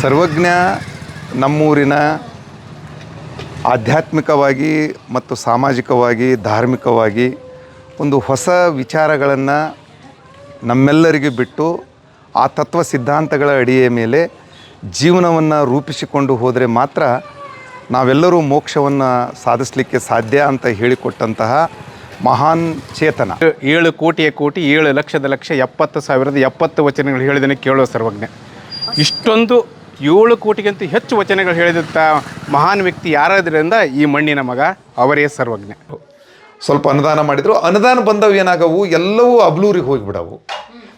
ಸರ್ವಜ್ಞ ನಮ್ಮೂರಿನ ಆಧ್ಯಾತ್ಮಿಕವಾಗಿ ಮತ್ತು ಸಾಮಾಜಿಕವಾಗಿ, ಧಾರ್ಮಿಕವಾಗಿ ಒಂದು ಹೊಸ ವಿಚಾರಗಳನ್ನು ನಮ್ಮೆಲ್ಲರಿಗೂ ಬಿಟ್ಟು ಆ ತತ್ವ ಸಿದ್ಧಾಂತಗಳ ಅಡಿಯ ಮೇಲೆ ಜೀವನವನ್ನು ರೂಪಿಸಿಕೊಂಡು ಹೋದರೆ ಮಾತ್ರ ನಾವೆಲ್ಲರೂ ಮೋಕ್ಷವನ್ನು ಸಾಧಿಸಲಿಕ್ಕೆ ಸಾಧ್ಯ ಅಂತ ಹೇಳಿಕೊಟ್ಟಂತಹ ಮಹಾನ್ ಚೇತನ. ಏಳು ಕೋಟಿಯ ಕೋಟಿ, ಏಳು ಲಕ್ಷದ ಲಕ್ಷ ಎಪ್ಪತ್ತು ಸಾವಿರದ ಎಪ್ಪತ್ತು ವಚನಗಳು ಹೇಳಿದನೆ ಕೇಳೋ ಸರ್ವಜ್ಞ. ಇಷ್ಟೊಂದು ಏಳು ಕೋಟಿಗಿಂತ ಹೆಚ್ಚು ವಚನಗಳು ಹೇಳಿದಂಥ ಮಹಾನ್ ವ್ಯಕ್ತಿ ಯಾರಾದ್ರಿಂದ ಈ ಮಣ್ಣಿನ ಮಗ ಅವರೇ ಸರ್ವಜ್ಞ? ಸ್ವಲ್ಪ ಅನುದಾನ ಮಾಡಿದರು. ಅನುದಾನ ಬಂದವು ಏನಾಗವು? ಎಲ್ಲವೂ ಅಬ್ಲೂರಿಗೆ ಹೋಗಿಬಿಡವು.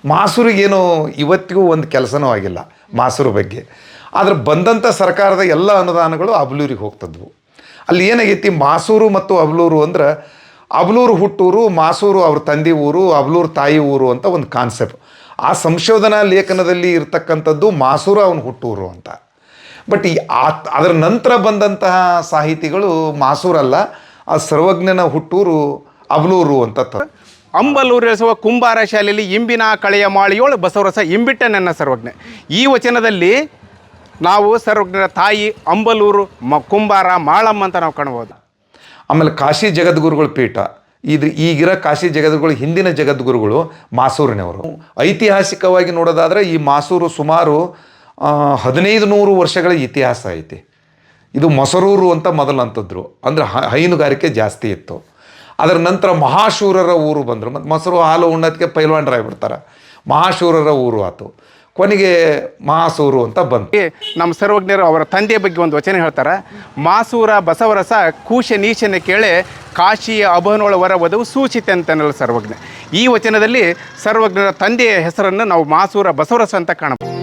ಮಾಸೂರಿಗೇನು ಇವತ್ತಿಗೂ ಒಂದು ಕೆಲಸನೂ ಆಗಿಲ್ಲ ಮಾಸೂರು ಬಗ್ಗೆ. ಆದರೆ ಬಂದಂಥ ಸರ್ಕಾರದ ಎಲ್ಲ ಅನುದಾನಗಳು ಅಬ್ಲೂರಿಗೆ ಹೋಗ್ತದ್ವು. ಅಲ್ಲಿ ಏನಾಗೈತಿ? ಮಾಸೂರು ಮತ್ತು ಅಬ್ಲೂರು ಅಂದ್ರೆ ಅಬ್ಲೂರು ಹುಟ್ಟೂರು, ಮಾಸೂರು ಅವ್ರ ತಂದೆ ಊರು, ಅಬ್ಲೂರು ತಾಯಿ ಊರು ಅಂತ ಒಂದು ಕಾನ್ಸೆಪ್ಟ್ ಆ ಸಂಶೋಧನಾ ಲೇಖನದಲ್ಲಿ ಇರ್ತಕ್ಕಂಥದ್ದು ಮಾಸೂರ ಅವನ ಹುಟ್ಟೂರು ಅಂತ. ಬಟ್ ಈ ಆ ಅದರ ನಂತರ ಬಂದಂತಹ ಸಾಹಿತಿಗಳು ಮಾಸೂರಲ್ಲ ಆ ಸರ್ವಜ್ಞನ ಹುಟ್ಟೂರು ಅಬ್ಲೂರು ಅಂತ ಅಂಬಲೂರಿಸುವ ಕುಂಬಾರ ಶಾಲೆಯಲ್ಲಿ ಇಂಬಿನ ಕಳೆಯ ಮಾಳಿಯೋಳು ಬಸವರಸ ಇಂಬಿಟ್ಟ ನನ್ನ ಸರ್ವಜ್ಞ. ಈ ವಚನದಲ್ಲಿ ನಾವು ಸರ್ವಜ್ಞರ ತಾಯಿ ಅಂಬಲೂರು ಮ ಕುಂಬಾರ ಮಾಳಮ್ಮ ಅಂತ ನಾವು ಕಾಣ್ಬೋದು ಆಮೇಲೆ ಕಾಶಿ ಜಗದ್ಗುರುಗಳ ಪೀಠ. ಇದು ಈಗಿರೋ ಕಾಶಿ ಜಗದ್ಗುರು ಹಿಂದಿನ ಜಗದ್ಗುರುಗಳು ಮಾಸೂರಿನವರು. ಐತಿಹಾಸಿಕವಾಗಿ ನೋಡೋದಾದರೆ ಈ ಮಾಸೂರು ಸುಮಾರು ಹದಿನೈದು ನೂರು ವರ್ಷಗಳ ಇತಿಹಾಸ ಐತಿ. ಇದು ಮೊಸರೂರು ಅಂತ ಮೊದಲು ಅಂತಂದ್ರು ಅಂದರೆ ಹೈನುಗಾರಿಕೆ ಜಾಸ್ತಿ ಇತ್ತು. ಅದರ ನಂತರ ಮಹಾಶೂರರ ಊರು ಬಂದರು. ಮತ್ತು ಮೊಸರು ಹಾಲು ಉಣ್ಣೋದಕ್ಕೆ ಪೈಲ್ವಾನ್ರಾಗ್ಬಿಡ್ತಾರೆ ಮಹಾಶೂರರ ಊರು ಆತು. ಕೊನೆಗೆ ಮಾಸೂರು ಅಂತ ಬಂತು. ನಮ್ಮ ಸರ್ವಜ್ಞರು ಅವರ ತಂದೆಯ ಬಗ್ಗೆ ಒಂದು ವಚನ ಹೇಳ್ತಾರೆ. ಮಾಸೂರ ಬಸವರಸ ಕೂಶ ನೀಶನ ಕೇಳೆ ಕಾಶಿಯ ಅಭನೋಳ ವರ ವಧವು ಸೂಚಿತ ಅಂತನಲ್ಲ ಸರ್ವಜ್ಞ. ಈ ವಚನದಲ್ಲಿ ಸರ್ವಜ್ಞರ ತಂದೆಯ ಹೆಸರನ್ನು ನಾವು ಮಾಸೂರ ಬಸವರಸ ಅಂತ ಕಾಣಬಹುದು.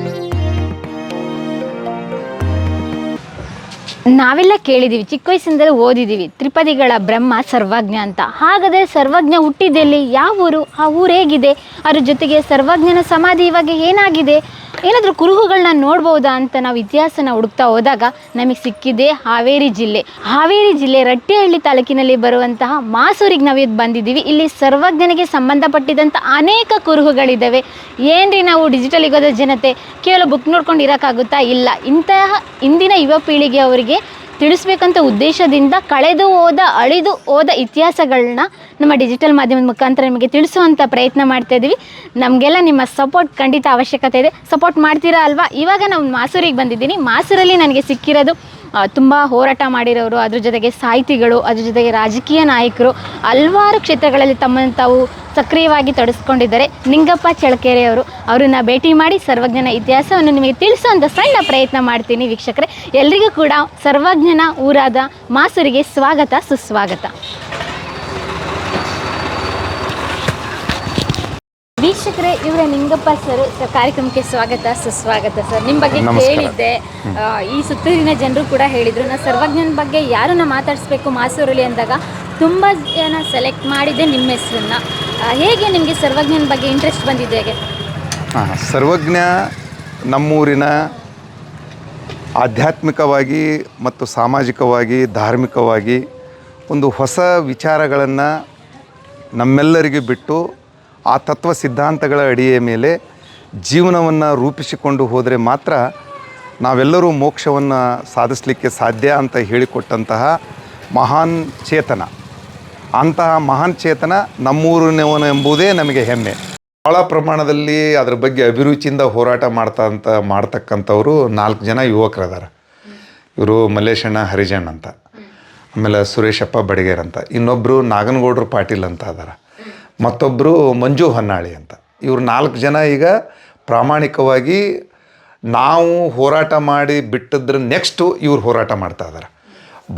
ನಾವೆಲ್ಲ ಕೇಳಿದ್ದೀವಿ ಚಿಕ್ಕ ವಯಸ್ಸಿಂದಲೂ ಓದಿದ್ದೀವಿ ತ್ರಿಪದಿಗಳ ಬ್ರಹ್ಮ ಸರ್ವಜ್ಞ ಅಂತ. ಹಾಗಾದರೆ ಸರ್ವಜ್ಞ ಹುಟ್ಟಿದ್ದೆಲ್ಲಿ? ಯಾವ ಊರು? ಆ ಊರು ಹೇಗಿದೆ? ಅದ್ರ ಜೊತೆಗೆ ಸರ್ವಜ್ಞನ ಸಮಾಧಿ ಇವಾಗ ಏನಾಗಿದೆ? ಏನಾದರೂ ಕುರುಹುಗಳನ್ನ ನೋಡ್ಬೋದಾ ಅಂತ ನಾವು ಇತಿಹಾಸನ ಹುಡುಕ್ತಾ ಹೋದಾಗ ನಮಗೆ ಸಿಕ್ಕಿದೆ ಹಾವೇರಿ ಜಿಲ್ಲೆ. ಹಾವೇರಿ ಜಿಲ್ಲೆ ರಟ್ಟಿಹಳ್ಳಿ ತಾಲೂಕಿನಲ್ಲಿ ಬರುವಂತಹ ಮಾಸೂರಿಗೆ ನಾವು ಇದು ಬಂದಿದ್ದೀವಿ. ಇಲ್ಲಿ ಸರ್ವಜ್ಞನಿಗೆ ಸಂಬಂಧಪಟ್ಟಿದಂಥ ಅನೇಕ ಕುರುಹುಗಳಿದ್ದಾವೆ ಏನ್ರಿ ನಾವು ಡಿಜಿಟಲ್ ಯುಗದ ಜನತೆ? ಕೇವಲ ಬುಕ್ ನೋಡ್ಕೊಂಡು ಇರೋಕ್ಕಾಗುತ್ತಾ ಇಲ್ಲ? ಇಂತಹ ಇಂದಿನ ಯುವ ಪೀಳಿಗೆ ಅವರಿಗೆ ತಿಳಿಸ್ಬೇಕಂತ ಉದ್ದೇಶದಿಂದ ಕಳೆದು ಹೋದ, ಅಳಿದು ಹೋದ ಇತಿಹಾಸಗಳನ್ನ ನಮ್ಮ ಡಿಜಿಟಲ್ ಮಾಧ್ಯಮದ ಮುಖಾಂತರ ನಿಮಗೆ ತಿಳಿಸುವಂಥ ಪ್ರಯತ್ನ ಮಾಡ್ತಾ ಇದ್ದೀವಿ. ನಮಗೆಲ್ಲ ನಿಮ್ಮ ಸಪೋರ್ಟ್ ಖಂಡಿತ ಅವಶ್ಯಕತೆ ಇದೆ. ಸಪೋರ್ಟ್ ಮಾಡ್ತೀರಾ ಅಲ್ವಾ? ಇವಾಗ ನಾವು ಮಾಸೂರಿಗೆ ಬಂದಿದ್ದೀನಿ. ಮಾಸೂರಲ್ಲಿ ನನಗೆ ಸಿಕ್ಕಿರೋದು ತುಂಬ ಹೋರಾಟ ಮಾಡಿರೋರು, ಅದ್ರ ಜೊತೆಗೆ ಸಾಹಿತಿಗಳು, ಅದ್ರ ಜೊತೆಗೆ ರಾಜಕೀಯ ನಾಯಕರು, ಹಲವಾರು ಕ್ಷೇತ್ರಗಳಲ್ಲಿ ತಮ್ಮನ್ನು ತಾವು ಸಕ್ರಿಯವಾಗಿ ತೊಡಸ್ಕೊಂಡಿದ್ದಾರೆ. ನಿಂಗಪ್ಪ ಚಳಕೆರೆ ಅವರು ಅವರನ್ನ ಭೇಟಿ ಮಾಡಿ ಸರ್ವಜ್ಞನ ಇತಿಹಾಸವನ್ನು ನಿಮಗೆ ತಿಳಿಸುವಂಥ ಸಣ್ಣ ಪ್ರಯತ್ನ ಮಾಡ್ತೀನಿ ವೀಕ್ಷಕರೇ. ಎಲ್ರಿಗೂ ಕೂಡ ಸರ್ವಜ್ಞನ ಊರಾದ ಮಾಸೂರಿಗೆ ಸ್ವಾಗತ, ಸುಸ್ವಾಗತ. ವೀಕ್ಷಕರೇ ಇವರ ನಿಂಗಪ್ಪ ಸರ್. ಕಾರ್ಯಕ್ರಮಕ್ಕೆ ಸ್ವಾಗತ ಸುಸ್ವಾಗತ ಸರ್. ನಿಮ್ಮ ಬಗ್ಗೆ ಕೇಳಿದ್ದೆ. ಈ ಸುತ್ತೂರಿನ ಜನರು ಕೂಡ ಹೇಳಿದ್ರು. ನಾನು ಸರ್ವಜ್ಞನ ಬಗ್ಗೆ ಯಾರನ್ನ ಮಾತಾಡಿಸ್ಬೇಕು ಮಾಸೂರಲ್ಲಿ ಅಂದಾಗ ತುಂಬ ಜನ ಸೆಲೆಕ್ಟ್ ಮಾಡಿದ್ದೆ ನಿಮ್ಮ ಹೆಸರನ್ನ. ಹೇಗೆ ನಿಮಗೆ ಸರ್ವಜ್ಞನ ಬಗ್ಗೆ ಇಂಟ್ರೆಸ್ಟ್ ಬಂದಿದೆ ಹೇಗೆ? ಹಾಂ ಸರ್ವಜ್ಞ ನಮ್ಮೂರಿನ ಆಧ್ಯಾತ್ಮಿಕವಾಗಿ ಮತ್ತು ಸಾಮಾಜಿಕವಾಗಿ ಧಾರ್ಮಿಕವಾಗಿ ಒಂದು ಹೊಸ ವಿಚಾರಗಳನ್ನು ನಮ್ಮೆಲ್ಲರಿಗೂ ಬಿಟ್ಟು ಆ ತತ್ವ ಸಿದ್ಧಾಂತಗಳ ಅಡಿಯ ಮೇಲೆ ಜೀವನವನ್ನು ರೂಪಿಸಿಕೊಂಡು ಹೋದರೆ ಮಾತ್ರ ನಾವೆಲ್ಲರೂ ಮೋಕ್ಷವನ್ನು ಸಾಧಿಸಲಿಕ್ಕೆ ಸಾಧ್ಯ ಅಂತ ಹೇಳಿಕೊಟ್ಟಂತಹ ಮಹಾನ್ ಚೇತನ. ಅಂತಹ ಮಹಾನ್ ಚೇತನ ನಮ್ಮೂರಿನವನು ಎಂಬುದೇ ನಮಗೆ ಹೆಮ್ಮೆ. ಭಾಳ ಪ್ರಮಾಣದಲ್ಲಿ ಅದ್ರ ಬಗ್ಗೆ ಅಭಿರುಚಿಯಿಂದ ಹೋರಾಟ ಮಾಡ್ತಾ ಅಂತ ಮಾಡ್ತಕ್ಕಂಥವ್ರು ನಾಲ್ಕು ಜನ ಯುವಕರದಾರ. ಇವರು ಮಲ್ಲೇಶಣ್ಣ, ಹರಿಜಣ್ಣ ಅಂತ. ಆಮೇಲೆ ಸುರೇಶಪ್ಪ ಬಡಿಗೇರ್ ಅಂತ. ಇನ್ನೊಬ್ಬರು ನಾಗನಗೌಡ್ರು ಪಾಟೀಲ್ ಅಂತ ಅದಾರ ಮತ್ತೊಬ್ಬರು ಮಂಜು ಹೊನ್ನಾಳಿ ಅಂತ. ಇವ್ರು ನಾಲ್ಕು ಜನ ಈಗ ಪ್ರಾಮಾಣಿಕವಾಗಿ ನಾವು ಹೋರಾಟ ಮಾಡಿ ಬಿಟ್ಟಿದ್ರ ನೆಕ್ಸ್ಟು ಇವ್ರು ಹೋರಾಟ ಮಾಡ್ತಾ ಇದ್ದಾರೆ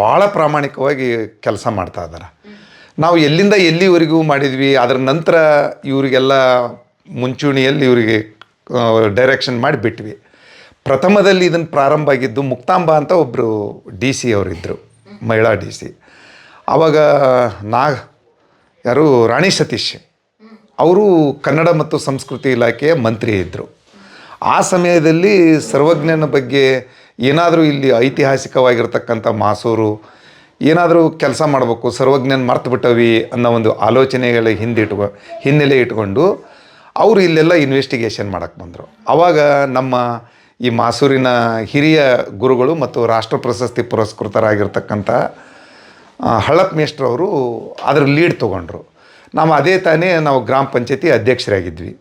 ಭಾಳ ಪ್ರಾಮಾಣಿಕವಾಗಿ ಕೆಲಸ ಮಾಡ್ತಾ ಇದ್ದಾರೆ ನಾವು ಎಲ್ಲಿಂದ ಎಲ್ಲಿವರೆಗೂ ಮಾಡಿದ್ವಿ, ಅದರ ನಂತರ ಇವರಿಗೆಲ್ಲ ಮುಂಚೂಣಿಯಲ್ಲಿ ಇವರಿಗೆ ಡೈರೆಕ್ಷನ್ ಮಾಡಿ ಬಿಟ್ವಿ. ಪ್ರಥಮದಲ್ಲಿ ಇದನ್ನು ಪ್ರಾರಂಭ ಆಗಿದ್ದು ಮುಕ್ತಾಂಬ ಅಂತ ಒಬ್ಬರು ಡಿ ಸಿ ಅವರಿದ್ದರು ಮಹಿಳಾ ಡಿ ಸಿ. ಆವಾಗ ನಾಗ್ ಯಾರು ರಾಣಿ ಸತೀಶ್. ಅವರು ಕನ್ನಡ ಮತ್ತು ಸಂಸ್ಕೃತಿ ಇಲಾಖೆಯ ಮಂತ್ರಿ ಇದ್ದರು ಆ ಸಮಯದಲ್ಲಿ ಸರ್ವಜ್ಞನ ಬಗ್ಗೆ ಏನಾದರೂ ಇಲ್ಲಿ ಐತಿಹಾಸಿಕವಾಗಿರ್ತಕ್ಕಂಥ ಮಾಸೂರು ಏನಾದರೂ ಕೆಲಸ ಮಾಡಬೇಕು, ಸರ್ವಜ್ಞನ ಮರ್ತು ಬಿಟ್ಟವಿ ಅನ್ನೋ ಒಂದು ಆಲೋಚನೆಗಳ ಹಿಂದಿಟ್ಕೊ ಹಿನ್ನೆಲೆ ಇಟ್ಕೊಂಡು ಅವರು ಇಲ್ಲೆಲ್ಲ ಇನ್ವೆಸ್ಟಿಗೇಷನ್ ಮಾಡಕ್ಕೆ ಬಂದರು. ಆವಾಗ ನಮ್ಮ ಈ ಮಾಸೂರಿನ ಹಿರಿಯ ಗುರುಗಳು ಮತ್ತು ರಾಷ್ಟ್ರ ಪ್ರಶಸ್ತಿ ಪುರಸ್ಕೃತರಾಗಿರ್ತಕ್ಕಂಥ ಆ, ಹಳ್ಳಪ್ಪ ಮೇಷ್ಟ್ರವರು ಅದರ ಲೀಡ್ ತೊಗೊಂಡ್ರು. ನಾವು ಅದೇ ತಾನೇ ನಾವು ಗ್ರಾಮ ಪಂಚಾಯತಿ ಅಧ್ಯಕ್ಷರಾಗಿದ್ವಿ.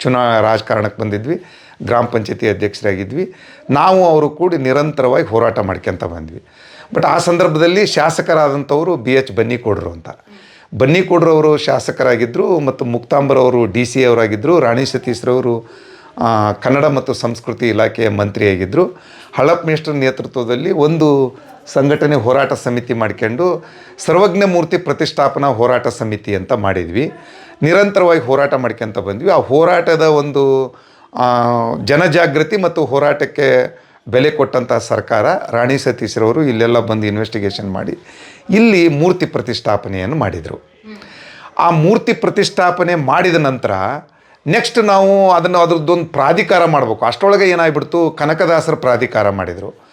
ಚುನಾ ರಾಜಕಾರಣಕ್ಕೆ ಬಂದಿದ್ವಿ ಗ್ರಾಮ ಪಂಚಾಯತಿ ಅಧ್ಯಕ್ಷರಾಗಿದ್ವಿ. ನಾವು ಅವರು ಕೂಡಿ ನಿರಂತರವಾಗಿ ಹೋರಾಟ ಮಾಡ್ಕೊಂತ ಬಂದ್ವಿ. ಬಟ್ ಆ ಸಂದರ್ಭದಲ್ಲಿ ಶಾಸಕರಾದಂಥವರು ಬಿ ಎಚ್ ಬನ್ನಿಕೋಡ್ರು ಅಂತ. ಬನ್ನಿಕೋಡ್ರವರು ಶಾಸಕರಾಗಿದ್ದರು ಮತ್ತು ಮುಕ್ತಾಂಬರವರು ಡಿ ಸಿ ಅವರಾಗಿದ್ದರು ರಾಣಿ ಸತೀಶ್ರವರು ಕನ್ನಡ ಮತ್ತು ಸಂಸ್ಕೃತಿ ಇಲಾಖೆಯ ಮಂತ್ರಿಯಾಗಿದ್ದರು ಹಳಪ್ ಮೇಷ್ಟ್ರ ನೇತೃತ್ವದಲ್ಲಿ ಒಂದು ಸಂಘಟನೆ ಹೋರಾಟ ಸಮಿತಿ ಮಾಡ್ಕೊಂಡು ಸರ್ವಜ್ಞ ಮೂರ್ತಿ ಪ್ರತಿಷ್ಠಾಪನಾ ಹೋರಾಟ ಸಮಿತಿ ಅಂತ ಮಾಡಿದ್ವಿ. ನಿರಂತರವಾಗಿ ಹೋರಾಟ ಮಾಡ್ಕೊಂತ ಬಂದ್ವಿ. ಆ ಹೋರಾಟದ ಒಂದು ಜನಜಾಗೃತಿ ಮತ್ತು ಹೋರಾಟಕ್ಕೆ ಬೆಲೆ ಕೊಟ್ಟಂಥ ಸರ್ಕಾರ ರಾಣಿ ಸತೀಶ್ರವರು ಇಲ್ಲೆಲ್ಲ ಬಂದು ಇನ್ವೆಸ್ಟಿಗೇಷನ್ ಮಾಡಿ ಇಲ್ಲಿ ಮೂರ್ತಿ ಪ್ರತಿಷ್ಠಾಪನೆಯನ್ನು ಮಾಡಿದರು. ಆ ಮೂರ್ತಿ ಪ್ರತಿಷ್ಠಾಪನೆ ಮಾಡಿದ ನಂತರ ನೆಕ್ಸ್ಟ್ ನಾವು ಅದನ್ನು ಅದ್ರದ್ದೊಂದು ಪ್ರಾಧಿಕಾರ ಮಾಡಬೇಕು. ಅಷ್ಟರೊಳಗೆ ಏನಾಗ್ಬಿಡ್ತು? ಕನಕದಾಸರ ಪ್ರಾಧಿಕಾರ ಮಾಡಿದರು.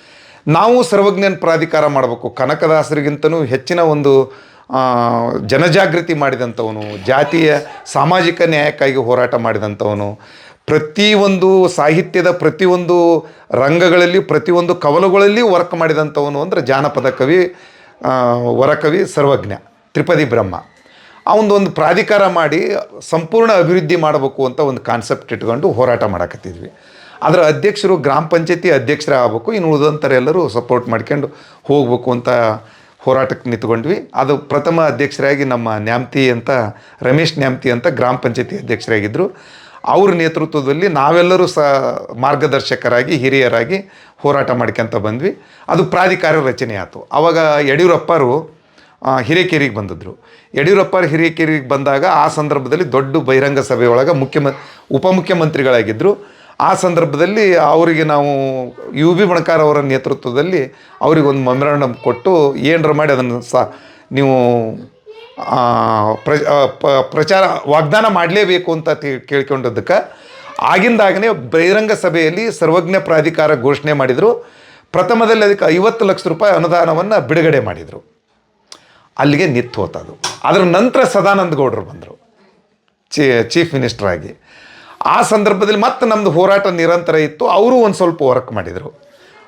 ನಾವು ಸರ್ವಜ್ಞನ ಪ್ರಾಧಿಕಾರ ಮಾಡಬೇಕು. ಕನಕದಾಸರಿಗಿಂತನೂ ಹೆಚ್ಚಿನ ಒಂದು ಜನಜಾಗೃತಿ ಮಾಡಿದಂಥವನು, ಜಾತಿಯ ಸಾಮಾಜಿಕ ನ್ಯಾಯಕ್ಕಾಗಿ ಹೋರಾಟ ಮಾಡಿದಂಥವನು. ಪ್ರತಿಯೊಂದು ಸಾಹಿತ್ಯದ ಪ್ರತಿಯೊಂದು ರಂಗಗಳಲ್ಲಿ ಪ್ರತಿಯೊಂದು ಕವಲುಗಳಲ್ಲಿ ವರ್ಕ್ ಮಾಡಿದಂಥವನು ಅಂದರೆ ಜಾನಪದ ಕವಿ ವರಕವಿ ಸರ್ವಜ್ಞ, ತ್ರಿಪದಿ ಬ್ರಹ್ಮ. ಅವನದು ಒಂದು ಪ್ರಾಧಿಕಾರ ಮಾಡಿ ಸಂಪೂರ್ಣ ಅಭಿವೃದ್ಧಿ ಮಾಡಬೇಕು ಅಂತ ಒಂದು ಕಾನ್ಸೆಪ್ಟ್ ಇಟ್ಕೊಂಡು ಹೋರಾಟ ಮಾಡಕತ್ತಿದ್ವಿ. ಅದರ ಅಧ್ಯಕ್ಷರು ಗ್ರಾಮ ಪಂಚಾಯತಿ ಅಧ್ಯಕ್ಷರೇ ಆಗಬೇಕು. ಇನ್ನು ಉಳಿದಂಥರೆಲ್ಲರೂ ಸಪೋರ್ಟ್ ಮಾಡ್ಕೊಂಡು ಹೋಗಬೇಕು ಅಂತ ಹೋರಾಟಕ್ಕೆ ನಿಂತ್ಕೊಂಡ್ವಿ. ಅದು ಪ್ರಥಮ ಅಧ್ಯಕ್ಷರಾಗಿ ನಮ್ಮ ನ್ಯಾಮ್ತಿ ಅಂತ, ರಮೇಶ್ ನ್ಯಾಮ್ತಿ ಅಂತ ಗ್ರಾಮ ಪಂಚಾಯತಿ ಅಧ್ಯಕ್ಷರಾಗಿದ್ದರು ಅವ್ರ ನೇತೃತ್ವದಲ್ಲಿ ನಾವೆಲ್ಲರೂ ಸಹ ಮಾರ್ಗದರ್ಶಕರಾಗಿ, ಹಿರಿಯರಾಗಿ ಹೋರಾಟ ಮಾಡ್ಕೊಂತ ಬಂದ್ವಿ. ಅದು ಪ್ರಾಧಿಕಾರ ರಚನೆ ಆಯಿತು. ಆವಾಗ ಯಡಿಯೂರಪ್ಪರು ಹಿರೇಕೇರಿಗೆ ಬಂದಿದ್ರು. ಯಡಿಯೂರಪ್ಪರು ಯಡಿಯೂರಪ್ಪ ಹಿರೇಕೆರೆಗೆ ಬಂದಾಗ ಆ ಸಂದರ್ಭದಲ್ಲಿ ದೊಡ್ಡ ಬಹಿರಂಗ ಸಭೆಯೊಳಗೆ ಮುಖ್ಯಮ ಉಪಮುಖ್ಯಮಂತ್ರಿಗಳಾಗಿದ್ದರು ಆ ಸಂದರ್ಭದಲ್ಲಿ ಅವರಿಗೆ ನಾವು ಯು ಬಿ ಬಣಕಾರ್ ಅವರ ನೇತೃತ್ವದಲ್ಲಿ ಅವರಿಗೆ ಒಂದು ಮೆಮೊರಾಂಡಮ್ ಕೊಟ್ಟು ಏನರ ಮಾಡಿ ಅದನ್ನು ಸಹ ನೀವು ಪ್ರ ಪ್ರಚಾರ, ವಾಗ್ದಾನ ಮಾಡಲೇಬೇಕು ಅಂತ ಕೇಳ್ಕೊಂಡದಕ್ಕೆ ಆಗಿಂದಾಗನೇ ಬಹಿರಂಗ ಸಭೆಯಲ್ಲಿ ಸರ್ವಜ್ಞ ಪ್ರಾಧಿಕಾರ ಘೋಷಣೆ ಮಾಡಿದರು. ಪ್ರಥಮದಲ್ಲಿ ಅದಕ್ಕೆ ಐವತ್ತು ಲಕ್ಷ ರೂಪಾಯಿ ಅನುದಾನವನ್ನು ಬಿಡುಗಡೆ ಮಾಡಿದರು. ಅಲ್ಲಿಗೆ ನಿತ್ತು ಹೋತದು ಅದರ ನಂತರ ಸದಾನಂದ ಗೌಡರು ಬಂದರು. ಚೀಫ್ ಮಿನಿಸ್ಟರ್ ಆಗಿ. ಆ ಸಂದರ್ಭದಲ್ಲಿ ಮತ್ತೆ ನಮ್ಮದು ಹೋರಾಟ ನಿರಂತರ ಇತ್ತು. ಅವರು ಒಂದು ಸ್ವಲ್ಪ ವರ್ಕ್ ಮಾಡಿದರು.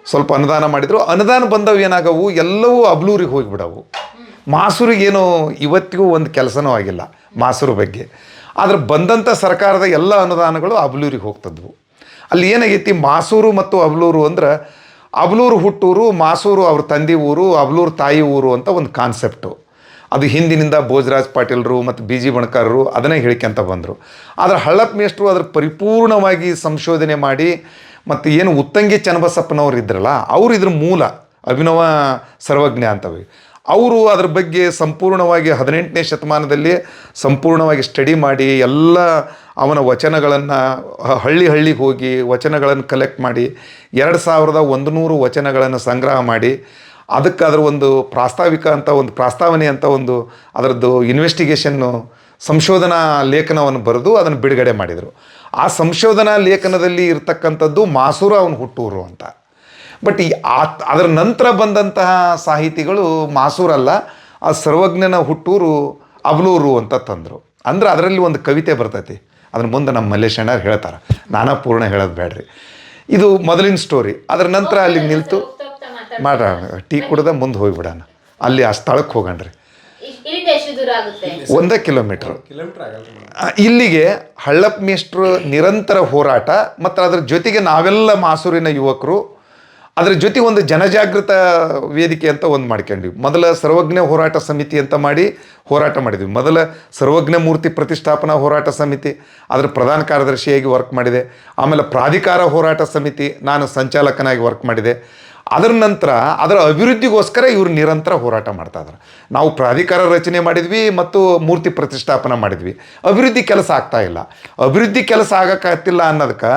ಸ್ವಲ್ಪ ಅನುದಾನ ಮಾಡಿದರು. ಅನುದಾನ ಬಂದವು ಏನಾಗವು? ಎಲ್ಲವೂ ಅಬ್ಲೂರಿಗೆ ಹೋಗಿಬಿಡವು. ಮಾಸೂರಿಗೇನು ಇವತ್ತಿಗೂ ಒಂದು ಕೆಲಸನೂ ಆಗಿಲ್ಲ ಮಾಸೂರು ಬಗ್ಗೆ. ಆದರೆ ಬಂದಂಥ ಸರ್ಕಾರದ ಎಲ್ಲ ಅನುದಾನಗಳು ಅಬ್ಲೂರಿಗೆ ಹೋಗ್ತದ್ವು. ಅಲ್ಲಿ ಏನಾಗೈತಿ? ಮಾಸೂರು ಮತ್ತು ಅಬ್ಲೂರು ಅಂದ್ರೆ ಅಬ್ಲೂರು ಹುಟ್ಟೂರು, ಮಾಸೂರು ಅವ್ರ ತಂದೆ ಊರು, ಅಬ್ಲೂರು ತಾಯಿ ಊರು ಅಂತ ಒಂದು ಕಾನ್ಸೆಪ್ಟು ಅದು ಹಿಂದಿನಿಂದ ಭೋಜರಾಜ್ ಪಾಟೀಲರು ಮತ್ತು ಬಿ ಜಿ ಬಣಕಾರರು ಅದನ್ನೇ ಹೇಳ್ಕೊಂತ ಬಂದರು. ಆದರೆ ಹಳ್ಳಪ್ಪ ಮೇಷ್ಟ್ರು ಅದರ ಪರಿಪೂರ್ಣವಾಗಿ ಸಂಶೋಧನೆ ಮಾಡಿ ಮತ್ತು ಏನು ಉತ್ತಂಗಿ ಚನ್ನಬಸಪ್ಪನವ್ರು ಇದ್ರಲ್ಲ, ಅವರು ಇದ್ರ ಮೂಲ, ಅಭಿನವ ಸರ್ವಜ್ಞ ಅಂತವೆ. ಅವರು ಅದ್ರ ಬಗ್ಗೆ ಸಂಪೂರ್ಣವಾಗಿ ಹದಿನೆಂಟನೇ ಶತಮಾನದಲ್ಲಿ ಸಂಪೂರ್ಣವಾಗಿ ಸ್ಟಡಿ ಮಾಡಿ ಎಲ್ಲ ಅವನ ವಚನಗಳನ್ನು ಹಳ್ಳಿ ಹಳ್ಳಿಗೆ ಹೋಗಿ ವಚನಗಳನ್ನು ಕಲೆಕ್ಟ್ ಮಾಡಿ, ಎರಡು ಸಾವಿರದ ಒಂದು ನೂರು ವಚನಗಳನ್ನು ಸಂಗ್ರಹ ಮಾಡಿ ಅದಕ್ಕೆ ಅದರ ಒಂದು ಪ್ರಾಸ್ತಾವಿಕ ಅಂತ ಒಂದು ಪ್ರಾಸ್ತಾವನೆ ಅಂತ ಒಂದು ಅದರದ್ದು ಇನ್ವೆಸ್ಟಿಗೇಷನ್ನು ಸಂಶೋಧನಾ ಲೇಖನವನ್ನು ಬರೆದು ಅದನ್ನು ಬಿಡುಗಡೆ ಮಾಡಿದರು. ಆ ಸಂಶೋಧನಾ ಲೇಖನದಲ್ಲಿ ಇರತಕ್ಕಂಥದ್ದು ಮಾಸೂರ ಅವನು ಹುಟ್ಟೂರು ಅಂತ. ಬಟ್ ಈ ಅದರ ನಂತರ ಬಂದಂತಹ ಸಾಹಿತಿಗಳು ಮಾಸೂರಲ್ಲ ಆ ಸರ್ವಜ್ಞನ ಹುಟ್ಟೂರು ಅಬ್ಲೂರು ಅಂತ ತಂದರು. ಅಂದ್ರೆ ಅದರಲ್ಲಿ ಒಂದು ಕವಿತೆ ಬರ್ತೈತಿ. ಅದ್ರ ಮುಂದೆ ನಮ್ಮ ಮಲ್ಲೇಶಣ್ಣ ಹೇಳ್ತಾರೆ. ನಾನಾ ಪೂರ್ಣ ಹೇಳೋದು ಬೇಡ್ರಿ ಇದು ಮೊದಲಿನ ಸ್ಟೋರಿ ಅದರ ನಂತರ ಅಲ್ಲಿ ನಿಲ್ತು. ಮಾಡೋಣ ಟೀ ಕುಡ್ದ ಮುಂದೆ ಹೋಗ್ಬಿಡೋಣ. ಅಲ್ಲಿ ಆ ಸ್ಥಳಕ್ಕೆ ಹೋಗಣ್ರಿ. ಇಲ್ಲಿಂದ ಎಷ್ಟು ದೂರ ಆಗುತ್ತೆ? ಒಂದೇ ಕಿಲೋಮೀಟ್ರ್. ಇಲ್ಲಿಗೆ ಹಳ್ಳಪ್ಪ ಮೇಷ್ಟ್ರು ನಿರಂತರ ಹೋರಾಟ ಮತ್ತು ಅದರ ಜೊತೆಗೆ ನಾವೆಲ್ಲ ಮಾಸೂರಿನ ಯುವಕರು ಅದರ ಜೊತೆ ಒಂದು ಜನಜಾಗೃತ ವೇದಿಕೆ ಅಂತ ಒಂದು ಮಾಡ್ಕೊಂಡ್ವಿ. ಮೊದಲ ಸರ್ವಜ್ಞ ಹೋರಾಟ ಸಮಿತಿ ಅಂತ ಮಾಡಿ ಹೋರಾಟ ಮಾಡಿದ್ವಿ. ಮೊದಲ ಸರ್ವಜ್ಞ ಮೂರ್ತಿ ಪ್ರತಿಷ್ಠಾಪನಾ ಹೋರಾಟ ಸಮಿತಿ ಅದರ ಪ್ರಧಾನ ಕಾರ್ಯದರ್ಶಿಯಾಗಿ ವರ್ಕ್ ಮಾಡಿದೆ. ಆಮೇಲೆ ಪ್ರಾಧಿಕಾರ ಹೋರಾಟ ಸಮಿತಿ ನಾನು ಸಂಚಾಲಕನಾಗಿ ವರ್ಕ್ ಮಾಡಿದೆ. ಅದರ ನಂತರ ಅದರ ಅಭಿವೃದ್ಧಿಗೋಸ್ಕರ ಇವರು ನಿರಂತರ ಹೋರಾಟ ಮಾಡ್ತಾ ಇದ್ದಾರೆ ನಾವು ಪ್ರಾಧಿಕಾರ ರಚನೆ ಮಾಡಿದ್ವಿ ಮತ್ತು ಮೂರ್ತಿ ಪ್ರತಿಷ್ಠಾಪನೆ ಮಾಡಿದ್ವಿ. ಅಭಿವೃದ್ಧಿ ಕೆಲಸ ಆಗ್ತಾ ಇಲ್ಲ. ಅಭಿವೃದ್ಧಿ ಕೆಲಸ ಆಗೋಕ್ಕಾಗ್ತಿಲ್ಲ ಅನ್ನೋದಕ್ಕೆ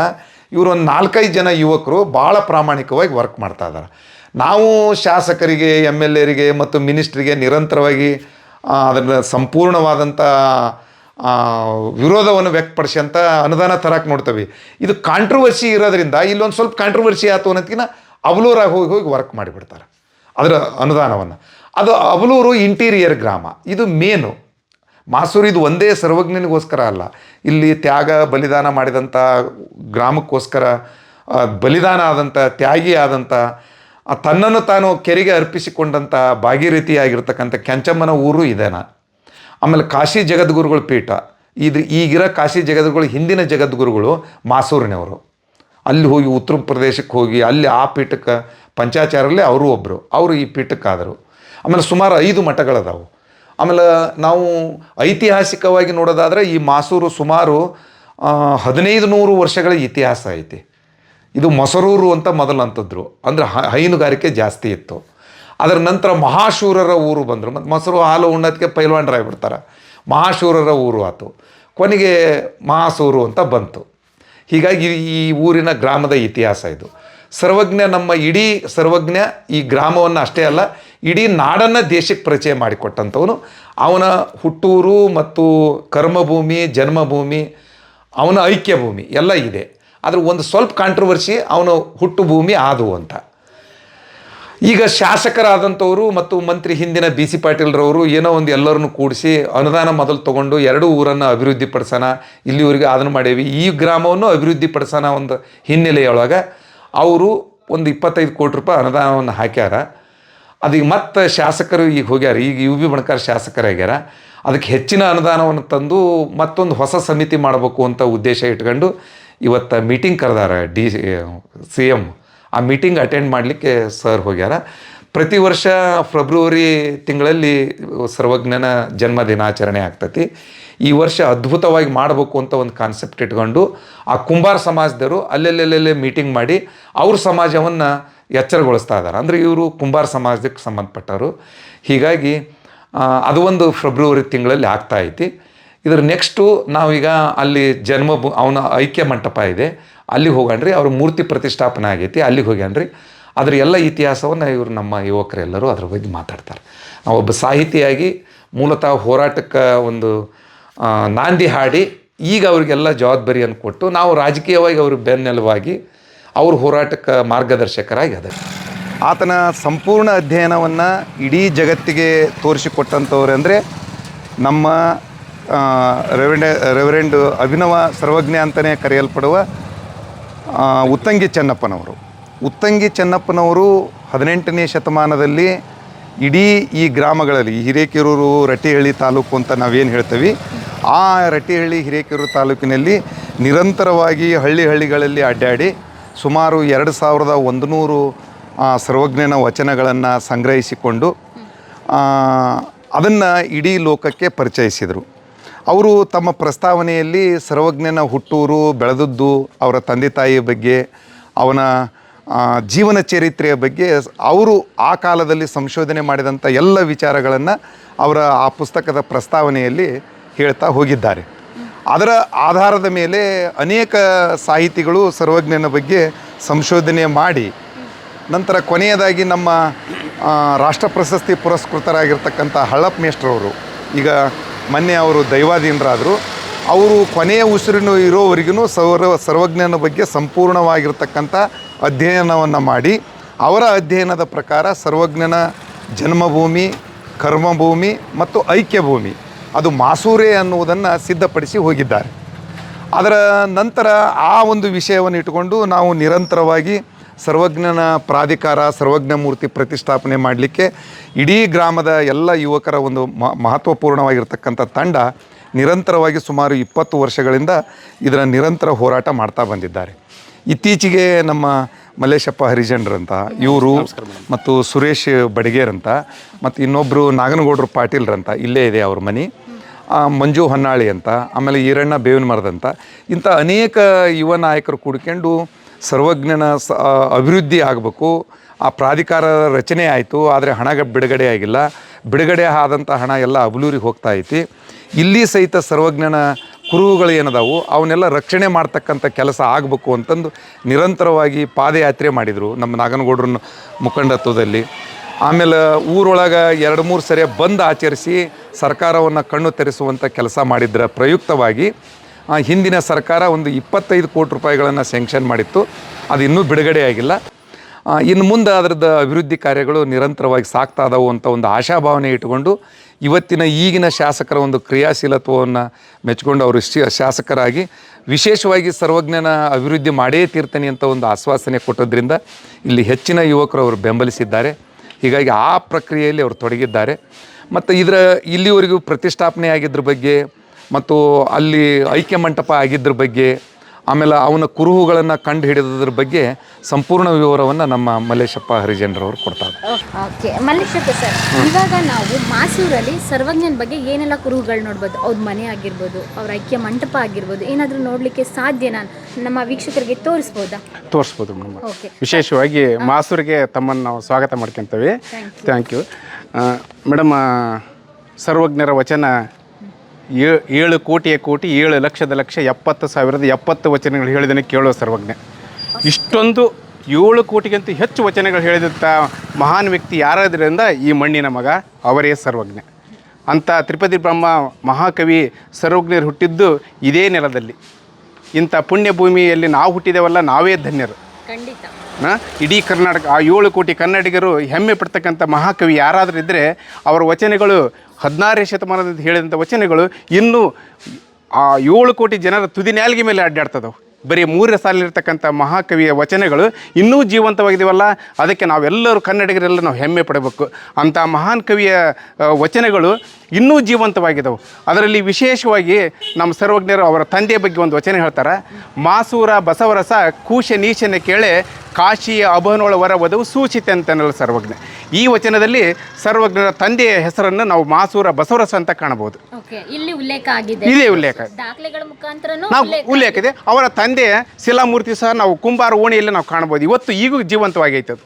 ಇವರು ಒಂದು ನಾಲ್ಕೈದು ಜನ ಯುವಕರು ಭಾಳ ಪ್ರಾಮಾಣಿಕವಾಗಿ ವರ್ಕ್ ಮಾಡ್ತಾ ಇದ್ದಾರೆ ನಾವು ಶಾಸಕರಿಗೆ ಎಂ ಎಲ್ ಎರಿಗೆ ಮತ್ತು ಮಿನಿಸ್ಟ್ರಿಗೆ ನಿರಂತರವಾಗಿ ಅದರ ಸಂಪೂರ್ಣವಾದಂಥ ವಿರೋಧವನ್ನು ವಿರೋಧವನ್ನು ವ್ಯಕ್ತಪಡಿಸ್ಯಂತ ಅನುದಾನ ತರಕ್ಕೆ ನೋಡ್ತೇವೆ. ಇದು ಕಾಂಟ್ರವರ್ಸಿ ಇರೋದ್ರಿಂದ ಇಲ್ಲೊಂದು ಸ್ವಲ್ಪ ಕಾಂಟ್ರವರ್ಸಿ ಆಯಿತು ಅನ್ನೋದಕ್ಕಿಂತ ಅವಲೂರಾಗಿ ಹೋಗಿ ಹೋಗಿ ವರ್ಕ್ ಮಾಡಿಬಿಡ್ತಾರೆ. ಅದರ ಅನುದಾನವನ್ನು. ಅದು ಅವಲೂರು ಇಂಟೀರಿಯರ್ ಗ್ರಾಮ. ಇದು ಮೇನು ಮಾಸೂರು ಇದು ಒಂದೇ ಸರ್ವಜ್ಞನಿಗೋಸ್ಕರ ಅಲ್ಲ. ಇಲ್ಲಿ ತ್ಯಾಗ, ಬಲಿದಾನ ಮಾಡಿದಂಥ ಗ್ರಾಮಕ್ಕೋಸ್ಕರ ಬಲಿದಾನ ಆದಂಥ ತ್ಯಾಗಿ ಆದಂಥ ತನ್ನನ್ನು ತಾನು ಕೆರೆಗೆ ಅರ್ಪಿಸಿಕೊಂಡಂಥ ಭಾಗೀರಥಿಯಾಗಿರ್ತಕ್ಕಂಥ ಕೆಂಚಮ್ಮನ ಊರು ಇದೇನಾ ಆಮೇಲೆ ಕಾಶಿ ಜಗದ್ಗುರುಗಳ ಪೀಠ. ಇದು ಈಗಿರೋ ಕಾಶಿ ಜಗದ್ಗುರುಗಳು, ಹಿಂದಿನ ಜಗದ್ಗುರುಗಳು ಮಾಸೂರಿನವರು. ಅಲ್ಲಿ ಹೋಗಿ ಉತ್ತರ ಪ್ರದೇಶಕ್ಕೆ ಹೋಗಿ ಅಲ್ಲಿ ಆ ಪೀಠಕ್ಕೆ ಪಂಚಾಚಾರಲ್ಲೇ ಅವರು ಒಬ್ಬರು ಅವರು ಈ ಪೀಠಕ್ಕಾದರು. ಆಮೇಲೆ ಸುಮಾರು ಐದು ಮಠಗಳದಾವು. ಆಮೇಲೆ ನಾವು ಐತಿಹಾಸಿಕವಾಗಿ ನೋಡೋದಾದ್ರೆ ಈ ಮಾಸೂರು ಸುಮಾರು ಹದಿನೈದು ನೂರು ವರ್ಷಗಳ ಇತಿಹಾಸ ಐತಿ. ಇದು ಮೊಸರೂರು ಅಂತ ಮೊದಲು ಅಂತಂದ್ರು ಅಂದರೆ ಹೈನುಗಾರಿಕೆ ಜಾಸ್ತಿ ಇತ್ತು. ಅದರ ನಂತರ ಮಹಾಶೂರರ ಊರು ಬಂದರು. ಮತ್ತು ಮೊಸರು ಹಾಲು ಉಣ್ಣೋದಕ್ಕೆ ಪೈಲ್ವಾನ್ರಾಗ್ಬಿಡ್ತಾರೆ. ಮಹಾಶೂರರ ಊರು ಆಯಿತು ಕೊನೆಗೆ ಮಹಾಸೂರು ಅಂತ ಬಂತು. ಹೀಗಾಗಿ ಈ ಊರಿನ ಗ್ರಾಮದ ಇತಿಹಾಸ ಇದು. ಸರ್ವಜ್ಞ ನಮ್ಮ ಇಡೀ ಸರ್ವಜ್ಞ ಈ ಗ್ರಾಮವನ್ನು ಅಷ್ಟೇ ಅಲ್ಲ, ಇಡೀ ನಾಡನ್ನು ದೇಶಕ್ಕೆ ಪರಿಚಯ ಮಾಡಿಕೊಟ್ಟಂಥವನು. ಅವನ ಹುಟ್ಟೂರು ಮತ್ತು ಕರ್ಮಭೂಮಿ, ಜನ್ಮಭೂಮಿ, ಅವನ ಐಕ್ಯ ಭೂಮಿ ಎಲ್ಲ ಇದೆ. ಆದರೆ ಒಂದು ಸ್ವಲ್ಪ ಕಾಂಟ್ರವರ್ಸಿ ಅವನು ಹುಟ್ಟು ಭೂಮಿ ಆದವು ಅಂತ. ಈಗ ಶಾಸಕರಾದಂಥವರು ಮತ್ತು ಮಂತ್ರಿ ಹಿಂದಿನ ಬಿ ಸಿ ಪಾಟೀಲ್ರವರು ಏನೋ ಒಂದು ಎಲ್ಲರನ್ನು ಕೂಡಿಸಿ ಅನುದಾನ ಮೊದಲು ತೊಗೊಂಡು ಎರಡೂ ಊರನ್ನು ಅಭಿವೃದ್ಧಿ ಪಡಿಸೋಣ ಇಲ್ಲಿವರೆಗೆ ಅದನ್ನು ಮಾಡೇವಿ. ಈ ಗ್ರಾಮವನ್ನು ಅಭಿವೃದ್ಧಿ ಪಡಿಸೋಣ ಒಂದು ಹಿನ್ನೆಲೆಯೊಳಗೆ ಅವರು ಒಂದು ಇಪ್ಪತ್ತೈದು ಕೋಟಿ ರೂಪಾಯಿ ಅನುದಾನವನ್ನು ಹಾಕ್ಯಾರ. ಅದೀಗ ಮತ್ತೆ ಶಾಸಕರು ಈಗ ಹೋಗ್ಯಾರ. ಈಗ ಯು ಬಿ ಬಣಕಾರ ಶಾಸಕರಾಗ್ಯಾರ. ಅದಕ್ಕೆ ಹೆಚ್ಚಿನ ಅನುದಾನವನ್ನು ತಂದು ಮತ್ತೊಂದು ಹೊಸ ಸಮಿತಿ ಮಾಡಬೇಕು ಅಂತ ಉದ್ದೇಶ ಇಟ್ಕೊಂಡು ಇವತ್ತು ಮೀಟಿಂಗ್ ಕರೆದಾರ ಡಿ ಸಿ ಎಂ ಆ ಮೀಟಿಂಗ್ ಅಟೆಂಡ್ ಮಾಡಲಿಕ್ಕೆ ಸರ್ ಹೋಗ್ಯಾರ. ಪ್ರತಿ ವರ್ಷ ಫೆಬ್ರವರಿ ತಿಂಗಳಲ್ಲಿ ಸರ್ವಜ್ಞನ ಜನ್ಮ ದಿನಾಚರಣೆ ಆಗ್ತತಿ. ಈ ವರ್ಷ ಅದ್ಭುತವಾಗಿ ಮಾಡಬೇಕು ಅಂತ ಒಂದು ಕಾನ್ಸೆಪ್ಟ್ ಇಟ್ಕೊಂಡು ಆ ಕುಂಬಾರ ಸಮಾಜದವರು ಅಲ್ಲೆಲ್ಲೆಲ್ಲೆಲ್ಲೇ ಮೀಟಿಂಗ್ ಮಾಡಿ ಅವ್ರ ಸಮಾಜವನ್ನು ಎಚ್ಚರಗೊಳಿಸ್ತಾ ಇದ್ದಾರೆ ಅಂದರೆ ಇವರು ಕುಂಬಾರ ಸಮಾಜಕ್ಕೆ ಸಂಬಂಧಪಟ್ಟವರು. ಹೀಗಾಗಿ ಅದು ಒಂದು ಫೆಬ್ರವರಿ ತಿಂಗಳಲ್ಲಿ ಆಗ್ತಾ ಐತಿ. ಇದ್ರ ನೆಕ್ಸ್ಟು ನಾವೀಗ ಅಲ್ಲಿ ಜನ್ಮ ಅವನ ಐಕ್ಯ ಮಂಟಪ ಇದೆ. ಅಲ್ಲಿಗೆ ಹೋಗಣ್ರಿ ಅವ್ರ ಮೂರ್ತಿ ಪ್ರತಿಷ್ಠಾಪನೆ ಆಗೈತಿ, ಅಲ್ಲಿಗೆ ಹೋಗ್ಯಾನ್ರಿ. ಅದ್ರ ಎಲ್ಲ ಇತಿಹಾಸವನ್ನು ಇವರು ನಮ್ಮ ಯುವಕರೆಲ್ಲರೂ ಅದ್ರ ಬಗ್ಗೆ ಮಾತಾಡ್ತಾರೆ. ನಾವು ಒಬ್ಬ ಸಾಹಿತಿಯಾಗಿ ಮೂಲತಃ ಹೋರಾಟಕ್ಕೆ ಒಂದು ನಾಂದಿ ಹಾಡಿ ಈಗ ಅವರಿಗೆಲ್ಲ ಜವಾಬ್ದಾರಿಯನ್ನು ಕೊಟ್ಟು ನಾವು ರಾಜಕೀಯವಾಗಿ ಅವ್ರ ಬೆನ್ನೆಲುವಾಗಿ ಅವ್ರ ಹೋರಾಟಕ್ಕೆ ಮಾರ್ಗದರ್ಶಕರಾಗಿ ಅದ. ಆತನ ಸಂಪೂರ್ಣ ಅಧ್ಯಯನವನ್ನು ಇಡೀ ಜಗತ್ತಿಗೆ ತೋರಿಸಿಕೊಟ್ಟಂಥವ್ರು ಅಂದರೆ ನಮ್ಮ ರೆವೆಂಡ, ರೆವರೆಂಡ್ ಅಭಿನವ ಸರ್ವಜ್ಞ ಅಂತಲೇ ಕರೆಯಲ್ಪಡುವ ಉತ್ತಂಗಿ ಚೆನ್ನಪ್ಪನವರು. ಉತ್ತಂಗಿ ಚೆನ್ನಪ್ಪನವರು ಹದಿನೆಂಟನೇ ಶತಮಾನದಲ್ಲಿ ಇಡೀ ಈ ಗ್ರಾಮಗಳಲ್ಲಿ ಹಿರೇಕೆರೂರು, ರಟ್ಟಿಹಳ್ಳಿ ತಾಲೂಕು ಅಂತ ನಾವೇನು ಹೇಳ್ತೀವಿ, ಆ ರಟ್ಟಿಹಳ್ಳಿ, ಹಿರೇಕೆರೂರು ತಾಲೂಕಿನಲ್ಲಿ ನಿರಂತರವಾಗಿ ಹಳ್ಳಿ ಹಳ್ಳಿಗಳಲ್ಲಿ ಅಡ್ಡಾಡಿ ಸುಮಾರು ಎರಡು ಸಾವಿರದ ಒಂದು ನೂರು ಸರ್ವಜ್ಞನ ವಚನಗಳನ್ನು ಸಂಗ್ರಹಿಸಿಕೊಂಡು ಅದನ್ನು ಇಡೀ ಲೋಕಕ್ಕೆ ಪರಿಚಯಿಸಿದರು. ಅವರು ತಮ್ಮ ಪ್ರಸ್ತಾವನೆಯಲ್ಲಿ ಸರ್ವಜ್ಞನ ಹುಟ್ಟೂರು, ಬೆಳೆದದ್ದು ಅವರ ತಂದೆ ತಾಯಿಯ ಬಗ್ಗೆ, ಅವನ ಜೀವನ ಚರಿತ್ರೆಯ ಬಗ್ಗೆ ಅವರು ಆ ಕಾಲದಲ್ಲಿ ಸಂಶೋಧನೆ ಮಾಡಿದಂಥ ಎಲ್ಲ ವಿಚಾರಗಳನ್ನು ಅವರ ಆ ಪುಸ್ತಕದ ಪ್ರಸ್ತಾವನೆಯಲ್ಲಿ ಹೇಳ್ತಾ ಹೋಗಿದ್ದಾರೆ. ಅದರ ಆಧಾರದ ಮೇಲೆ ಅನೇಕ ಸಾಹಿತಿಗಳು ಸರ್ವಜ್ಞನ ಬಗ್ಗೆ ಸಂಶೋಧನೆ ಮಾಡಿ, ನಂತರ ಕೊನೆಯದಾಗಿ ನಮ್ಮ ರಾಷ್ಟ್ರ ಪ್ರಶಸ್ತಿ ಪುರಸ್ಕೃತರಾಗಿರ್ತಕ್ಕಂಥ ಹಳ್ಳಪ್ಪ ಮೇಷ್ಟ್ರವರು, ಈಗ ಮೊನ್ನೆ ಅವರು ದೈವಾಧೀನರಾದರು. ಅವರು ಕೊನೆಯ ಉಸಿರಿನ ಇರೋವರೆಗೂ ಸರ್ವ, ಸರ್ವಜ್ಞನ ಬಗ್ಗೆ ಸಂಪೂರ್ಣವಾಗಿರ್ತಕ್ಕಂಥ ಅಧ್ಯಯನವನ್ನು ಮಾಡಿ, ಅವರ ಅಧ್ಯಯನದ ಪ್ರಕಾರ ಸರ್ವಜ್ಞನ ಜನ್ಮಭೂಮಿ, ಕರ್ಮಭೂಮಿ ಮತ್ತು ಐಕ್ಯಭೂಮಿ, ಅದು ಮಾಸೂರೆ ಅನ್ನುವುದನ್ನು ಸಿದ್ಧಪಡಿಸಿ ಹೋಗಿದ್ದಾರೆ. ಅದರ ನಂತರ ಆ ಒಂದು ವಿಷಯವನ್ನು ಇಟ್ಟುಕೊಂಡು ನಾವು ನಿರಂತರವಾಗಿ ಸರ್ವಜ್ಞನ ಪ್ರಾಧಿಕಾರ ಸರ್ವಜ್ಞ ಮೂರ್ತಿ ಪ್ರತಿಷ್ಠಾಪನೆ ಮಾಡಲಿಕ್ಕೆ ಇಡೀ ಗ್ರಾಮದ ಎಲ್ಲ ಯುವಕರ ಒಂದು ಮ ಮಹತ್ವಪೂರ್ಣವಾಗಿರ್ತಕ್ಕಂಥ ತಂಡ ನಿರಂತರವಾಗಿ ಸುಮಾರು ಇಪ್ಪತ್ತು ವರ್ಷಗಳಿಂದ ಇದರ ನಿರಂತರ ಹೋರಾಟ ಮಾಡ್ತಾ ಬಂದಿದ್ದಾರೆ. ಇತ್ತೀಚೆಗೆ ನಮ್ಮ ಮಲ್ಲೇಶಪ್ಪ ಹರಿಜನ್ರಂತ ಇವರು ಮತ್ತು ಸುರೇಶ್ ಬಡಿಗೇರಂತ ಮತ್ತು ಇನ್ನೊಬ್ಬರು ನಾಗನಗೌಡರು ಪಾಟೀಲ್ರಂತ ಇಲ್ಲೇ ಇದೆ ಅವ್ರ ಮನೆ. ಮಂಜು ಹೊನ್ನಾಳಿ ಅಂತ ಆಮೇಲೆ ಈರಣ್ಣ ಬೇವಿನ ಮರದಂತ ಇಂಥ ಅನೇಕ ಯುವ ನಾಯಕರು ಕೂಡ್ಕೊಂಡು ಸರ್ವಜ್ಞನ ಸ ಅಭಿವೃದ್ಧಿ ಆಗಬೇಕು. ಆ ಪ್ರಾಧಿಕಾರ ರಚನೆ ಆಯಿತು, ಆದರೆ ಹಣ ಬಿಡುಗಡೆ ಆಗಿಲ್ಲ. ಬಿಡುಗಡೆ ಆದಂಥ ಹಣ ಎಲ್ಲ ಅಬಲೂರಿಗೆ ಹೋಗ್ತಾ ಐತಿ. ಇಲ್ಲಿ ಸಹಿತ ಸರ್ವಜ್ಞನ ಕುರುಹುಗಳು ಏನದಾವು? ಅವನ್ನೆಲ್ಲ ರಕ್ಷಣೆ ಮಾಡ್ತಕ್ಕಂಥ ಕೆಲಸ ಆಗಬೇಕು ಅಂತಂದು ನಿರಂತರವಾಗಿ ಪಾದಯಾತ್ರೆ ಮಾಡಿದರು ನಮ್ಮ ನಾಗನಗೌಡ್ರನ್ನ ಮುಖಂಡತ್ವದಲ್ಲಿ. ಆಮೇಲೆ ಊರೊಳಗೆ ಎರಡು ಮೂರು ಸರಿ ಬಂದ್ ಆಚರಿಸಿ ಸರ್ಕಾರವನ್ನು ಕಣ್ಣು ತೆರೆಸುವಂಥ ಕೆಲಸ ಮಾಡಿದ್ರೆ ಪ್ರಯುಕ್ತವಾಗಿ ಹಿಂದಿನ ಸರ್ಕಾರ ಒಂದು ಇಪ್ಪತ್ತೈದು ಕೋಟಿ ರೂಪಾಯಿಗಳನ್ನು ಸ್ಯಾಂಕ್ಷನ್ ಮಾಡಿತ್ತು. ಅದು ಇನ್ನೂ ಬಿಡುಗಡೆ ಆಗಿಲ್ಲ. ಇನ್ನು ಮುಂದೆ ಅದರದ್ದು ಅಭಿವೃದ್ಧಿ ಕಾರ್ಯಗಳು ನಿರಂತರವಾಗಿ ಸಾಗ್ತಾ ಇದಾವು ಅಂತ ಒಂದು ಆಶಾಭಾವನೆ ಇಟ್ಟುಕೊಂಡು ಇವತ್ತಿನ ಈಗಿನ ಶಾಸಕರ ಒಂದು ಕ್ರಿಯಾಶೀಲತ್ವವನ್ನು ಮೆಚ್ಚಿಕೊಂಡು ಅವರು ಶಾಸಕರಾಗಿ ವಿಶೇಷವಾಗಿ ಸರ್ವಜ್ಞನ ಅಭಿವೃದ್ಧಿ ಮಾಡೇ ತೀರ್ತಾನೆ ಅಂತ ಒಂದು ಆಶ್ವಾಸನೆ ಕೊಟ್ಟದ್ರಿಂದ ಇಲ್ಲಿ ಹೆಚ್ಚಿನ ಯುವಕರು ಅವರು ಬೆಂಬಲಿಸಿದ್ದಾರೆ. ಹೀಗಾಗಿ ಆ ಪ್ರಕ್ರಿಯೆಯಲ್ಲಿ ಅವರು ತೊಡಗಿದ್ದಾರೆ. ಮತ್ತು ಇದರ, ಇಲ್ಲಿವರೆಗೂ ಪ್ರತಿಷ್ಠಾಪನೆ ಆಗಿದ್ರ ಬಗ್ಗೆ ಮತ್ತು ಅಲ್ಲಿ ಐಕ್ಯ ಮಂಟಪ ಆಗಿದ್ದರ ಬಗ್ಗೆ ಆಮೇಲೆ ಅವನ ಕುರುಹುಗಳನ್ನು ಕಂಡು ಹಿಡಿದ್ರ ಬಗ್ಗೆ ಸಂಪೂರ್ಣ ವಿವರವನ್ನು ನಮ್ಮ ಮಲ್ಲೇಶಪ್ಪ ಹರಿಜನರವರು ಕೊಡ್ತಾರೆ. ಓಕೆ ಮಲ್ಲೇಶಪ್ಪ ಸರ್ ಇವಾಗ ನಾವು ಮಾಸೂರಲ್ಲಿ ಸರ್ವಜ್ಞನ ಬಗ್ಗೆ ಏನೆಲ್ಲ ಕುರುಹುಗಳು ನೋಡ್ಬೋದು? ಅವ್ರ ಮನೆ ಆಗಿರ್ಬೋದು ಅವ್ರ ಐಕ್ಯ ಮಂಟಪ ಆಗಿರ್ಬೋದು ಏನಾದರೂ ನೋಡಲಿಕ್ಕೆ ಸಾಧ್ಯನಾ? ನಮ್ಮ ವೀಕ್ಷಕರಿಗೆ ತೋರಿಸ್ಬೋದಾ? ತೋರಿಸ್ಬೋದು ಮೇಡಮ್ ಓಕೆ. ವಿಶೇಷವಾಗಿ ಮಾಸೂರಿಗೆ ತಮ್ಮನ್ನು ನಾವು ಸ್ವಾಗತ ಮಾಡ್ಕೊತೀವಿ. ಥ್ಯಾಂಕ್ ಯು ಮೇಡಮ್ ಸರ್ವಜ್ಞರ ವಚನ ಏಳು ಕೋಟಿಯ ಕೋಟಿ, ಏಳು ಲಕ್ಷದ ಲಕ್ಷ, ಎಪ್ಪತ್ತು ಸಾವಿರದ ಎಪ್ಪತ್ತು ವಚನಗಳು ಹೇಳಿದನೆ ಕೇಳೋ ಸರ್ವಜ್ಞ. ಇಷ್ಟೊಂದು ಏಳು ಕೋಟಿಗಿಂತ ಹೆಚ್ಚು ವಚನಗಳು ಹೇಳಿದಂಥ ಮಹಾನ್ ವ್ಯಕ್ತಿ ಯಾರಾದ್ರಿಂದ ಈ ಮಣ್ಣಿನ ಮಗ? ಅವರೇ ಸರ್ವಜ್ಞ. ಅಂಥ ತ್ರಿಪದಿ ಬ್ರಹ್ಮ ಮಹಾಕವಿ ಸರ್ವಜ್ಞರು ಹುಟ್ಟಿದ್ದು ಇದೇ ನೆಲದಲ್ಲಿ. ಇಂಥ ಪುಣ್ಯ ಭೂಮಿಯಲ್ಲಿ ನಾವು ಹುಟ್ಟಿದೆವಲ್ಲ, ನಾವೇ ಧನ್ಯರು. ಇಡೀ ಕರ್ನಾಟಕ, ಆ ಏಳು ಕೋಟಿ ಕನ್ನಡಿಗರು ಹೆಮ್ಮೆ ಪಡ್ತಕ್ಕಂಥ ಮಹಾಕವಿ ಯಾರಾದರೂ ಇದ್ದರೆ ಅವರ ವಚನಗಳು, ಹದಿನಾರನೇ ಶತಮಾನದಿಂದ ಹೇಳಿದಂಥ ವಚನಗಳು ಇನ್ನೂ ಆ ಏಳು ಕೋಟಿ ಜನರ ತುದಿ ಮೇಲೆ ಅಡ್ಡಾಡ್ತದವು. ಬರೀ ಮೂರನೇ ಸಾಲಿರ್ತಕ್ಕಂಥ ಮಹಾಕವಿಯ ವಚನಗಳು ಇನ್ನೂ ಜೀವಂತವಾಗಿದೆವಲ್ಲ? ಅದಕ್ಕೆ ನಾವೆಲ್ಲರೂ ಕನ್ನಡಿಗರೆಲ್ಲ ನಾವು ಹೆಮ್ಮೆ ಪಡಬೇಕು. ಅಂಥ ಮಹಾನ್ ಕವಿಯ ವಚನಗಳು ಇನ್ನೂ ಜೀವಂತವಾಗಿದ್ದವು ಅದರಲ್ಲಿ ವಿಶೇಷವಾಗಿ ನಮ್ಮ ಸರ್ವಜ್ಞರು ಅವರ ತಂದೆಯ ಬಗ್ಗೆ ಒಂದು ವಚನ ಹೇಳ್ತಾರೆ ಮಾಸೂರ ಬಸವರಸ ಕೂಶ ನೀಶನ ಕೇಳೆ ಕಾಶಿಯ ಅಭನೋಳ ವರ ವಧವು ಸೂಚಿತೆ ಅಂತನಲ್ಲ ಸರ್ವಜ್ಞ. ಈ ವಚನದಲ್ಲಿ ಸರ್ವಜ್ಞರ ತಂದೆಯ ಹೆಸರನ್ನು ನಾವು ಮಾಸೂರ ಬಸವರಸ ಅಂತ ಕಾಣಬಹುದು. ಇಲ್ಲಿ ಉಲ್ಲೇಖ ಆಗಿದೆ. ಇದೇ ಉಲ್ಲೇಖ. ನಾವು ಉಲ್ಲೇಖ ಇದೆ. ಅವರ ತಂದೆಯ ಶಿಲಾಮೂರ್ತಿ ಸಹ ನಾವು ಕುಂಬಾರ ಓಣಿಯಲ್ಲಿ ನಾವು ಕಾಣಬಹುದು ಇವತ್ತು ಈಗೂ ಜೀವಂತವಾಗೈತೆ ಅದು.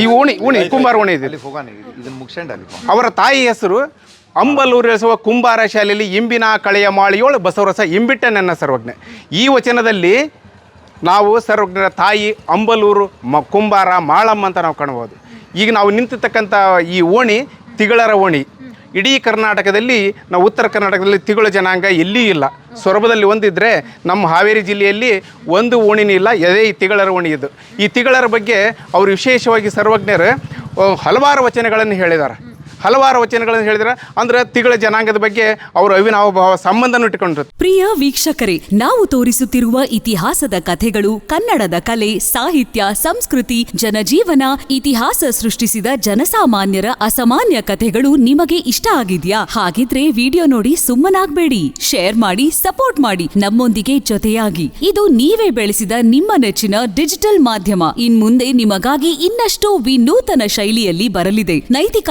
ಈ ಓಣಿ ಓಣಿ. ಕುಂಬಾರ ಓಣಿ ಇದೆ. ಹೋಗೋಣ ಇದನ್ನು ಮುಗಿಸ್ಕೊಂಡು ಅಲ್ಲಿ ಅವರ ತಾಯಿ ಹೆಸರು ಅಂಬಲೂರು ಎಸುವ ಕುಂಬಾರ ಶಾಲೆಯಲ್ಲಿ ಇಂಬಿನ ಕಳೆಯ ಮಾಳಿಯೋಳು ಬಸವರಸ ಇಂಬಿಟ್ಟ ನನ್ನ ಸರ್ವಜ್ಞ. ಈ ವಚನದಲ್ಲಿ ನಾವು ಸರ್ವಜ್ಞರ ತಾಯಿ ಅಂಬಲೂರು ಮ ಕುಂಬಾರ ಮಾಳಮ್ಮ ಅಂತ ನಾವು ಕಾಣಬಹುದು ಈಗ ನಾವು ನಿಂತಿರ್ತಕ್ಕಂಥ ಈ ಓಣಿ ತಿಗಳರ ಓಣಿ. ಇಡೀ ಕರ್ನಾಟಕದಲ್ಲಿ ನಾವು ಉತ್ತರ ಕರ್ನಾಟಕದಲ್ಲಿ ತಿಗಳ ಜನಾಂಗ ಎಲ್ಲಿಯೂ ಇಲ್ಲ. ಸೊರಬದಲ್ಲಿ ಒಂದಿದ್ದರೆ ನಮ್ಮ ಹಾವೇರಿ ಜಿಲ್ಲೆಯಲ್ಲಿ ಒಂದು ಓಣಿನೂ ಇಲ್ಲ ಅದೇ ಈ ತಿಗಳರ ಓಣಿ ಇದು. ಈ ತಿಗಳರ ಬಗ್ಗೆ ಅವರು ವಿಶೇಷವಾಗಿ ಸರ್ವಜ್ಞರು ಹಲವಾರು ವಚನಗಳನ್ನು ಹೇಳಿದ್ದಾರೆ. ಹಲವಾರು ವಚನಗಳನ್ನು ಹೇಳಿದ್ರೆ, ಅಂದ್ರೆ ತಿಗಳ ಜನಾಂಗದ ಬಗ್ಗೆ ಅವರ ಅವಿನಾವ ಭಾವ ಸಂಬಂಧನ ಇಟ್ಟುಕೊಂಡ್ರು ಪ್ರಿಯ ವೀಕ್ಷಕರೇ, ನಾವು ತೋರಿಸುತ್ತಿರುವ ಇತಿಹಾಸದ ಕಥೆಗಳು ಕನ್ನಡದ ಕಲೆ, ಸಾಹಿತ್ಯ, ಸಂಸ್ಕೃತಿ, ಜನಜೀವನ, ಇತಿಹಾಸ ಸೃಷ್ಟಿಸಿದ ಜನಸಾಮಾನ್ಯರ ಅಸಾಮಾನ್ಯ ಕಥೆಗಳು ನಿಮಗೆ ಇಷ್ಟ ಆಗಿದ್ಯಾ? ಹಾಗಿದ್ರೆ ವಿಡಿಯೋ ನೋಡಿ ಸುಮ್ಮನಾಗ್ಬೇಡಿ. ಶೇರ್ ಮಾಡಿ, ಸಪೋರ್ಟ್ ಮಾಡಿ. ನಮ್ಮೊಂದಿಗೆ ಜೊತೆಯಾಗಿ. ಇದು ನೀವೇ ಬೆಳೆಸಿದ ನಿಮ್ಮ ನೆಚ್ಚಿನ ಡಿಜಿಟಲ್ ಮಾಧ್ಯಮ. ಇನ್ಮುಂದೆ ನಿಮಗಾಗಿ ಇನ್ನಷ್ಟು ವಿನೂತನ ಶೈಲಿಯಲ್ಲಿ ಬರಲಿದೆ. ನೈತಿಕ